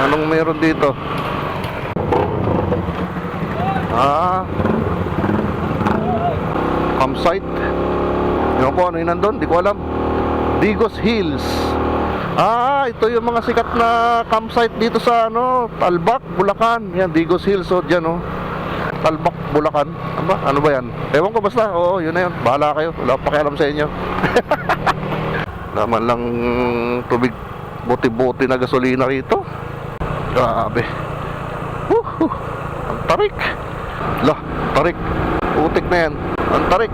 Anong meron dito? Ah. Campsite. Ewan ko ano yun nandun, di ko alam. Digos Hills. Ah, ito yung mga sikat na campsite dito sa ano, Talbak, Bulacan. Yan, Digos Hills, oh, dyan oh. Talbak, Bulacan. Ano ba? Ano ba yan? Ewan ko basta. Oo, yun na yun. Bahala kayo. Wala pakialam sa inyo. Naman lang tubig buti-buti na gasolina rito. Grabe. Woohoo. Ang tarik. Lah, tarik. Utik na yan. Ang tarik.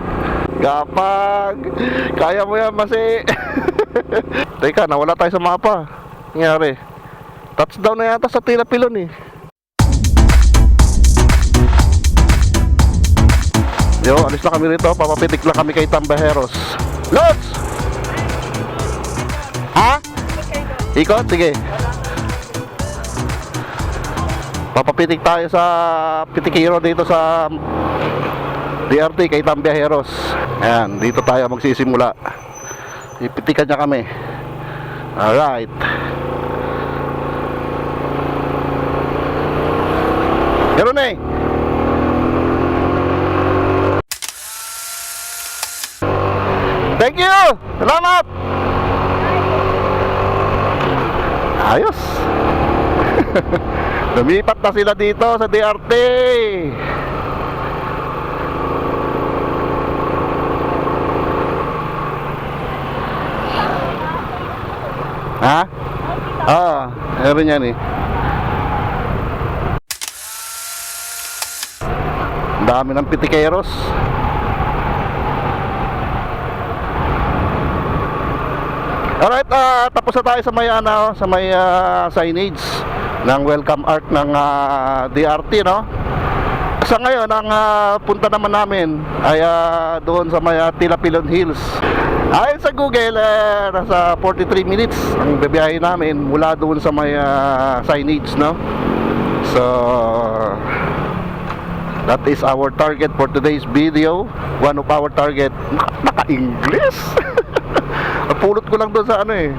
Gapag. Kaya mo yan, masi. Teka, nawala tayo sa mapa. Nangyari. Touchdown na yata sa tila pilon eh. Yo, alis na kami rito. Papapitik lang kami kay Tambaheros. Lods! Ha? Ikot? Sige. Papapitik tayo sa Pitikiro dito sa DRT kay Tambiaheros. Ayan, dito tayo magsisimula. Ipitikan niya kami. Alright. Meron eh. Thank you! Salamat! Ayos! Lumipat na sila dito sa DRT! Ha? Ah, meron yan eh. Ang dami ng pitikeros. Alright, ah, tapos na tayo sa may ano, sa may ah, signage ng welcome art ng ah, DRT, no? Sa ngayon, ang ah, punta naman namin ay ah, doon sa may ah, Tilapilon Hills. Ayon sa Google, eh, nasa 43 minutes ang bibiyahe namin mula doon sa may ah, signage, no? So, that is our target for today's video. One of our target, naka- naka-English. Napulot ko lang doon sa ano eh,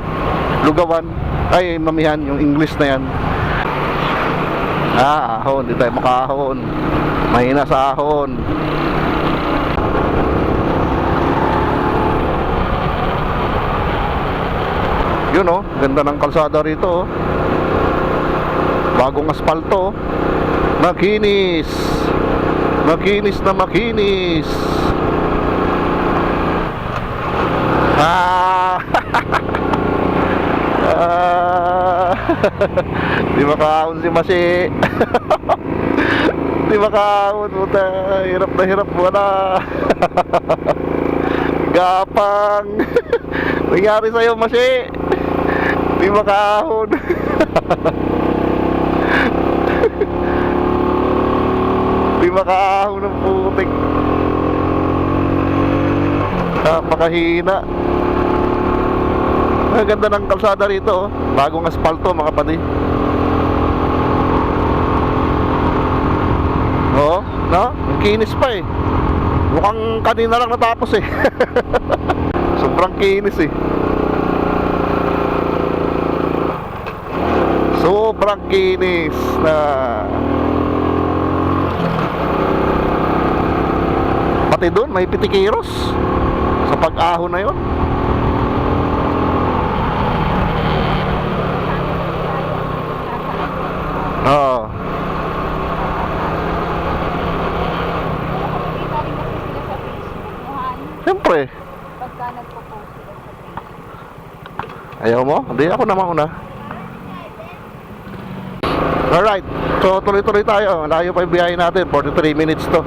lugawan. Ay, mamihan, yung English na yan. Ah, ahon, hindi tayo makahon. Mahina sa ahon. Yun oh, ganda ng kalsada rito oh. Bagong asfalto oh. Makinis. Makinis na makinis. Ah. ah. Di makahon si Masi. Di makahon puta. Hirap na hirap wala. Gapang. Nangyari sa'yo Masi. Di makahon. Di makahon ng putik. Napakahina. Ang ganda ng kalsada rito, oh. bagong asfalto mga pati. Oo, no? Ang kinis pa eh. Mukhang kanina lang natapos eh. Sobrang kinis eh. Sobrang kinis na Pati doon may pitikiros sa pag-ahon na yon. Oo. Siyempre. Pagka nagpo-post sila sa Facebook. Ayaw mo? Hindi ako na mauna. Alright. So tuloy-tuloy tayo. Layo pa yung biyahe natin. 43 minutes to.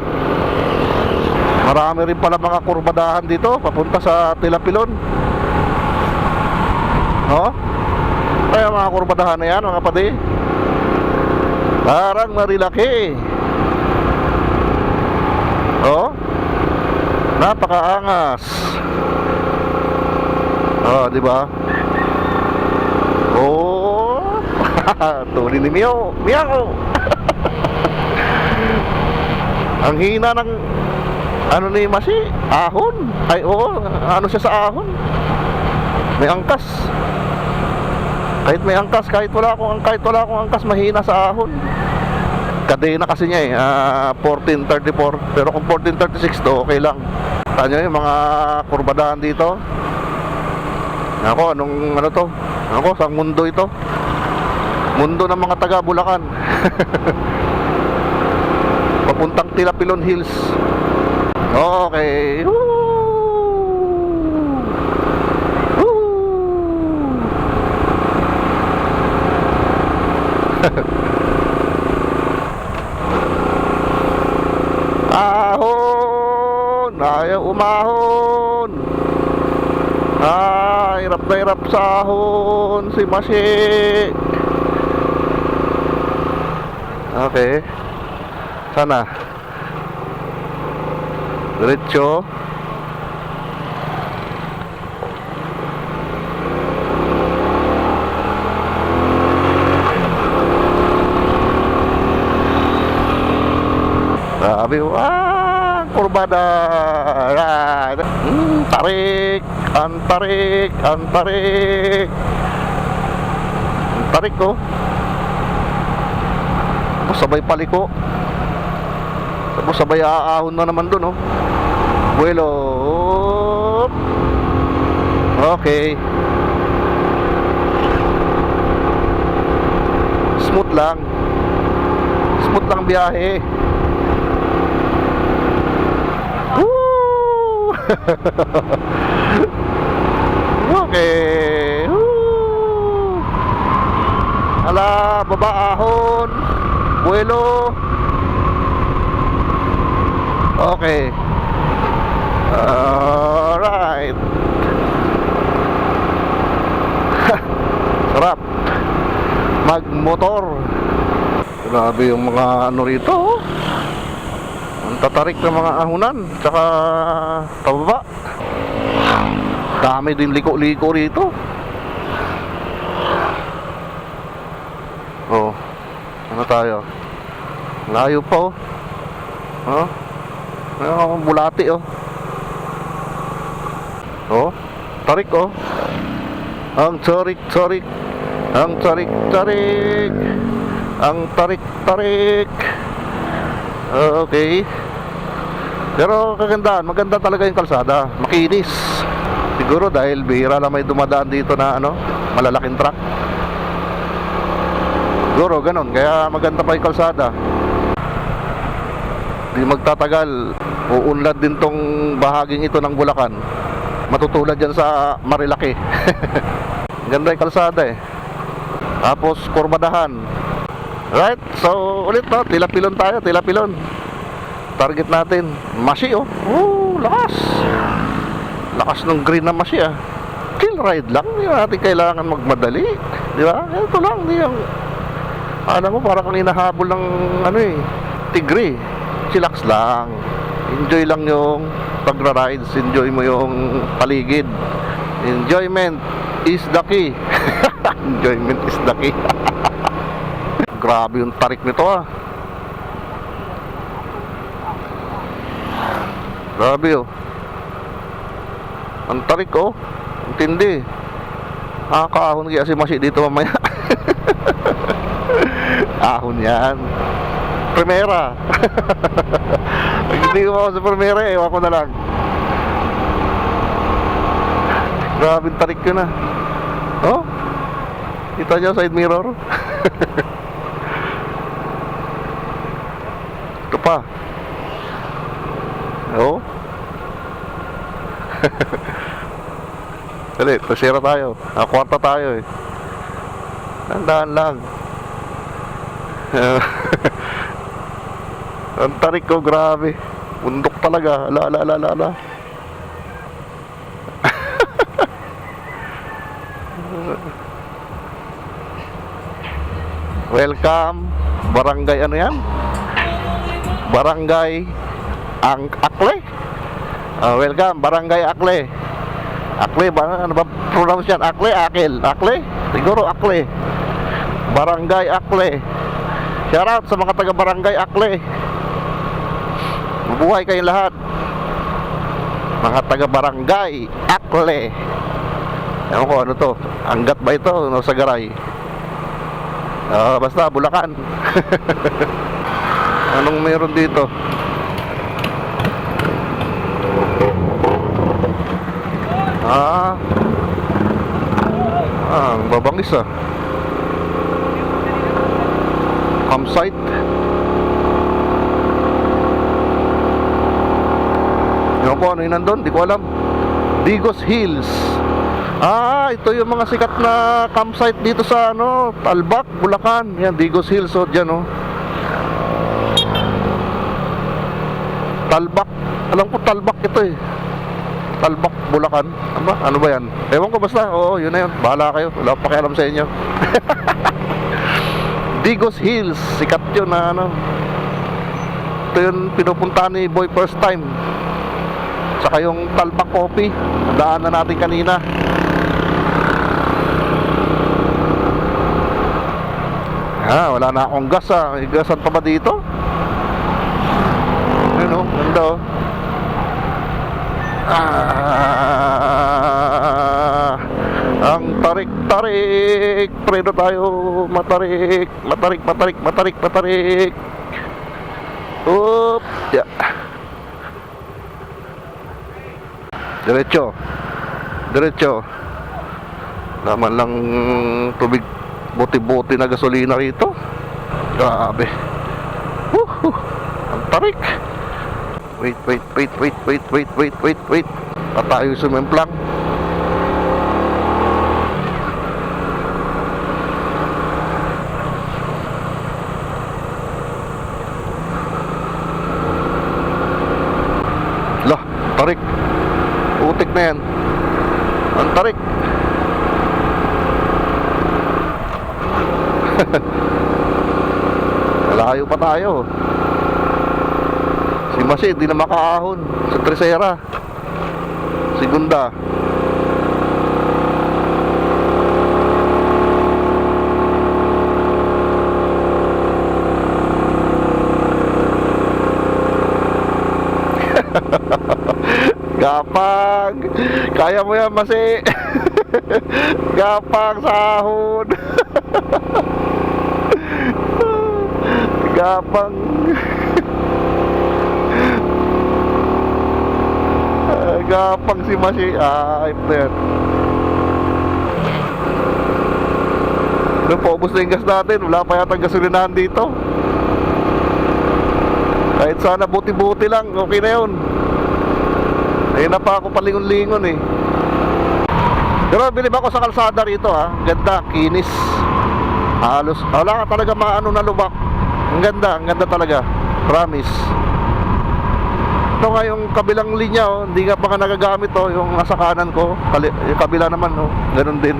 Marami rin pala mga kurbadahan dito. Papunta sa Tilapilon. No? Kaya mga kurbadahan na yan mga pati. Parang marilaki. Oh? Napakaangas. Oh, di ba? Oh! Tuloy ni Mio. Mio! Ang hina ng ano ni Masi? Ahon. Ay, oo. Ano siya sa ahon? May angkas. Kahit may angkas, kahit wala akong kahit wala akong angkas, mahina sa ahon. Kadena kasi niya eh, ah, 1434. Pero kung 1436 to, okay lang. Tanya yung mga kurbadahan dito. Ako, anong ano to? Ako, sa mundo ito? Mundo ng mga taga Bulacan. Papuntang Tilapilon Hills. Okay. Woo! Ayaw umahon! Ah, hirap na hirap sa ahon si Mashi. Okay. Sana. Diretso. Sabi ko, ah, kurbada. Tarik, ang tarik, ang tarik. Ko. Tapos sabay paliko. Tapos sabay aahon na naman dun, oh. Buelo. Okay. Smooth lang. Smooth lang biyahe. okay. Woo! Ala, baba ahon. Buelo. Okay. Alright. Sarap. Magmotor. Grabe yung mga ano rito. oh. Tatarik ng mga ahunan. Tsaka pababa. Dami din liko-liko rito. Oh. Ano tayo? Layo pa oh. Oh. Ano bulati oh. Oh. Tarik oh. Ang tarik tarik. Ang tarik tarik. Ang tarik tarik. Okay. Pero kagandahan, maganda talaga yung kalsada. Makinis. Siguro dahil bihira lang may dumadaan dito na ano, malalaking truck. Siguro ganun, kaya maganda pa yung kalsada. Di magtatagal, uunlad din tong bahaging ito ng Bulacan. Matutulad yan sa Marilaki. Ganda yung kalsada eh. Tapos kurbadahan. Right, so ulit no, tilapilon tayo, tilapilon. Target natin, masi oh. Oh, lakas. Lakas ng green na masi ah. Kill ride lang, hindi natin kailangan magmadali. Di ba? Ito lang, di yung... Alam mo, parang kang hinahabol ng ano eh, tigre. Chillax lang. Enjoy lang yung pagra-rides, enjoy mo yung paligid. Enjoyment is the key. Enjoyment is the key. Grabe yung tarik nito ah. Grabe oh. Ang tarik oh. Ang tindi. Nakakaahon kaya si Mashi dito mamaya. Ahon yan. Primera. Hindi ko ako sa primera, ewan ko na lang. Grabe tarik ko na. Oh. Kita niyo side mirror? Ito pa. Oo. Dali, pasira tayo. Ah, kwarta tayo eh. Tandaan lang. Ang tarik ko, grabe. Bundok talaga. Ala, ala, ala, ala. Welcome. Barangay ano yan? Barangay ang Akle. Ah, welcome, Barangay Akle. Akle ba ano ba pronounce yan? Akle, Akil, Akle? Siguro Akle. Barangay Akle. Shout out sa mga taga Barangay Akle. Mabuhay kayong lahat. Mga taga Barangay Akle. Ewan ko ano to. Anggat ba ito? No, sa garay. Ah, basta Bulacan. Anong meron dito? Ah. Ah, ang babangis ah. Campsite. Ewan ko ano yun nandun, di ko alam. Digos Hills. Ah, ito yung mga sikat na campsite dito sa ano, Talbak, Bulacan. Yan, Digos Hills, oh, dyan, oh. Talbak. Alam ko Talbak ito eh. Talbak, Bulacan. Ano ba? Ano ba yan? Ewan ko basta. Oo, yun na yun. Bahala kayo. Wala pakialam sa inyo. Digos Hills. Sikat yun na ano. Ito yung pinupunta ni Boy first time. Saka yung Talbak Coffee. Daan na natin kanina. Ah, wala na akong gas ah. Gasan pa ba dito? Ayun oh, ganda oh. Ah, ang tarik-tarik. Preno tayo. Matarik. Matarik, matarik, matarik, matarik. Oop. Ya. Diretso. Diretso. Naman lang tubig buti-buti na gasolina rito. Grabe. Woohoo. Ang tarik. Wait, wait, wait, wait, wait, wait, wait, wait, wait. Pa tayo sumemplang. Lah, tarik. Utik na yan. Ang tarik. Malayo pa tayo. Si Masi, di na makaahon sa Tresera. Segunda. Gapang! Kaya mo yan, Masi! Gapang sahod! Gapang! Gapang si Masi. Ah, ayop na yan. Ano, paubos na yung gas natin. Wala pa yata gasolinahan dito. Kahit sana buti-buti lang. Okay na yun. Ayun na ako palingon-lingon eh. Pero bilib ako sa kalsada rito ha. Ganda, kinis. Halos, wala ka talaga maano na lubak. Ang ganda, ang ganda talaga. Promise. Ito nga yung kabilang linya oh, hindi nga pa nagagamit oh, yung nasa kanan ko. Kali, yung kabila naman oh, ganun din.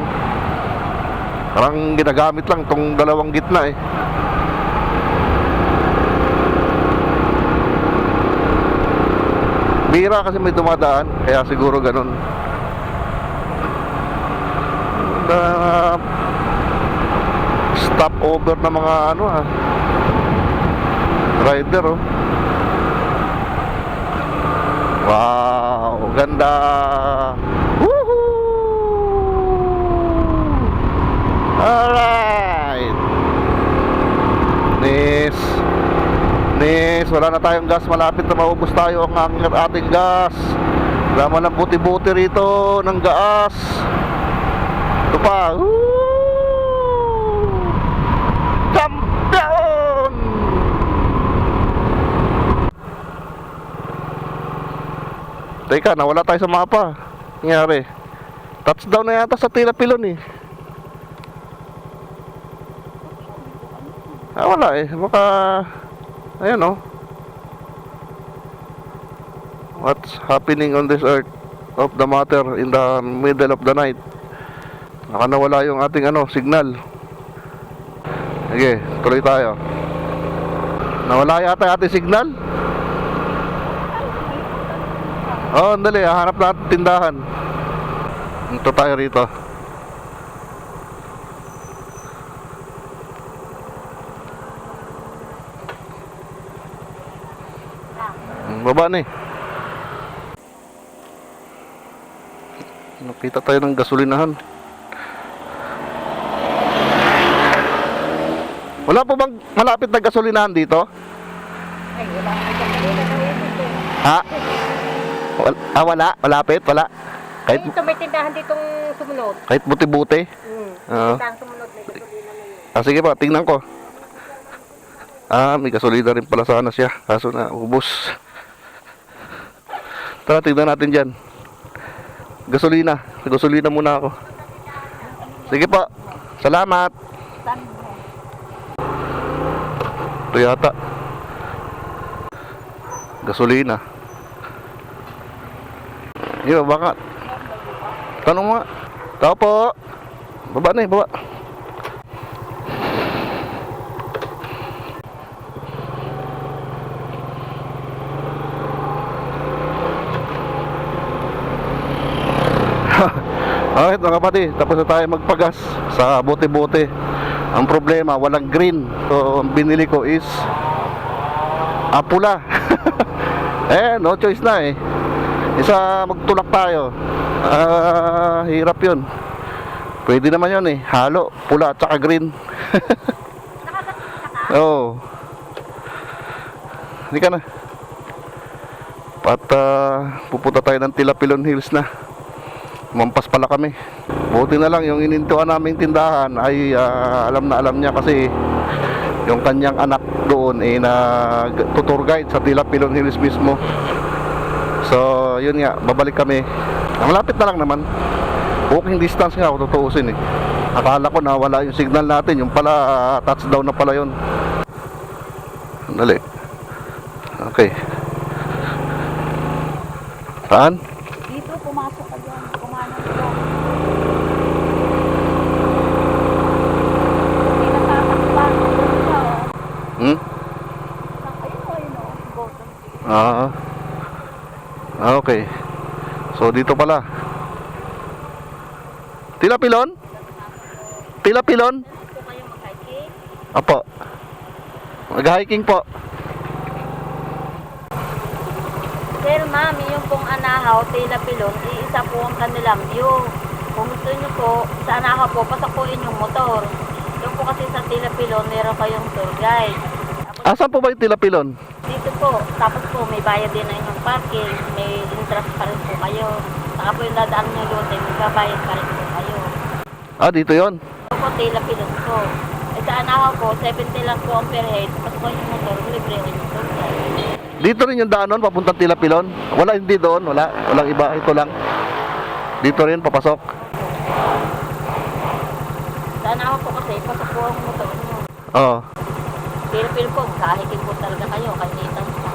Parang ginagamit lang tong dalawang gitna eh. Bira kasi may dumadaan, kaya siguro ganun. Na stop over na mga ano ha. Rider oh. Wow, ganda. Woohoo! Alright. Nis, wala na tayong gas. Malapit na maubos tayo ang ating gas. Wala lang buti-buti rito ng gas. Ito pa. Champion! Teka, nawala tayo sa mapa. Nangyari. Touchdown na yata sa Tila Pilon eh. Ah, wala eh. Baka... Ayan oh. What's happening on this earth of the matter in the middle of the night? Baka nawala yung ating ano, signal. Sige, tuloy tayo. Nawala yata ating signal? Oo, oh, dali. Hanap natin tindahan. Ito tayo rito. Baba na eh. Nakita tayo ng gasolinahan. Wala po bang malapit na gasolinahan dito? Ay, wala. Ha? Wala, ah, wala? Malapit? Wala? Kahit, Ito may tindahan ditong sumunod. kahit buti-buti? Hmm. Oo. Tindahan sumunod may gasolina na yun. Ah, sige pa, tingnan ko. Ah, may gasolina rin pala sana siya. Kaso na, ubos. Tara, tingnan natin dyan. Gasolina. Gasolina muna ako. Sige po. Salamat. Ito yata. Gasolina. Iyo, baka. Tanong mo nga. Tao po. Baba na eh, baba. Alright mga kapatid, tapos na tayo magpagas sa bote-bote. Ang problema, walang green. So, ang binili ko is ah, pula. eh, no choice na eh. Isa magtulak tayo. Ah, hirap yun. Pwede naman yun eh. Halo, pula at saka green. Oo. oh. Hindi ka na. At ah, pupunta tayo ng Tilapilon Hills na. Mampas pala kami. Buti na lang yung inintuan naming tindahan ay ah, alam na alam niya kasi yung kanyang anak doon ay na tutor guide sa Tilapilon Hills mismo. So, yun nga, babalik kami. Ang malapit na lang naman. Walking distance nga ako tutuusin eh. Akala ko na wala yung signal natin, yung pala ah, touchdown na pala yun. Dali. Okay. Saan? Dito, pumasok ka dyan. Kumanan ka. Hindi nasatakpan. Ayun siya, oh. Hmm? Ayun, oh, ayun, oh. Bottom. Ah. Ah, okay. So dito pala. Tilapilon? Gusto kayo mag-hiking? Apo. Mag-hiking po. Sir, ma'am, yung pong anahaw, tila pilon, iisa po ang kanilang view. Kung gusto nyo po, sa anahaw po, pasakuin yung motor. Yung po kasi sa tila pilon, meron kayong tour guide. Asan po ba yung tilapilon? dito po, tapos po may bayad din na inyong parking, may interest pa rin po kayo. Saka po yung dadaan nyo lote, may babayad pa rin po kayo. Ah, dito yon. Ito po, tila pilon po. Eh sa anahaw po, 70 lang po ang per head. Pasukuin yung motor, libre rin guide. Dito rin yung daanon papuntang Tilapilon. Wala hindi doon, wala. Walang iba, ito lang. Dito rin papasok. Sa anahaw po kasi, pasok po ang motor nyo. Oo. Pilipil po, kahikin po talaga kayo, kainitan siya.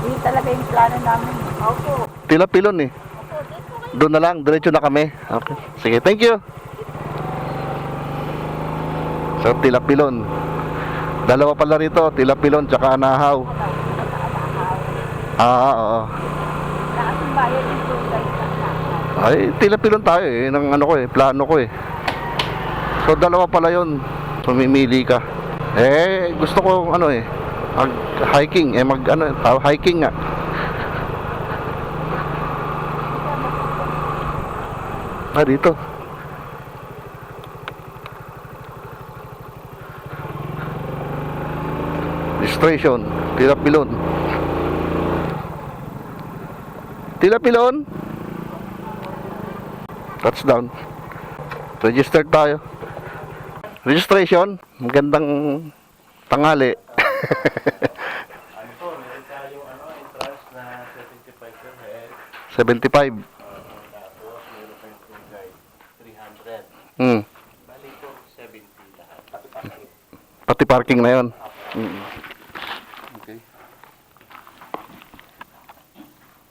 Hindi talaga yung plano namin. Opo. Tilapilon eh. Opo, dito kayo. Doon na lang, diretso na kami. Okay. Sige, thank you. Sa Tilapilon. Dalawa pala rito, Tilapilon tsaka Anahaw. Ah, oo. Tour guide sa lahat. Ay, Tilapilon tayo eh, ng ano ko eh, plano ko eh. So dalawa pala yon Pumimili ka. Eh, gusto ko ano eh, mag hiking, eh mag ano, hiking nga. Ah, dito. Registration, Tilapilon. Tilapilon? Touchdown. Registered tayo. Registration. Magandang tanghali. Ano po, meron tayong ano, entrance na 75 per head. 75. Tapos meron tayong tour guide, 300. Hmm. Bali po, 70 lahat. Pati parking. Pati parking na yon. Mm. Okay.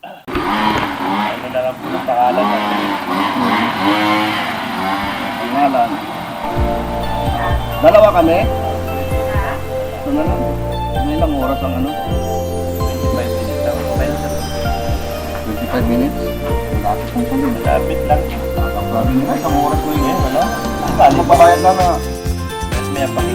Ano na lang po ng pangalan? Pangalan. Dalawa kami? Ito na lang. May ilang oras ang ano? 25 minutes lang. Okay na sa 25 minutes. Malapit lang. Sabi nila, isang oras mo yun. Ano? Ang Magbabayad na na. May pahinga kayo.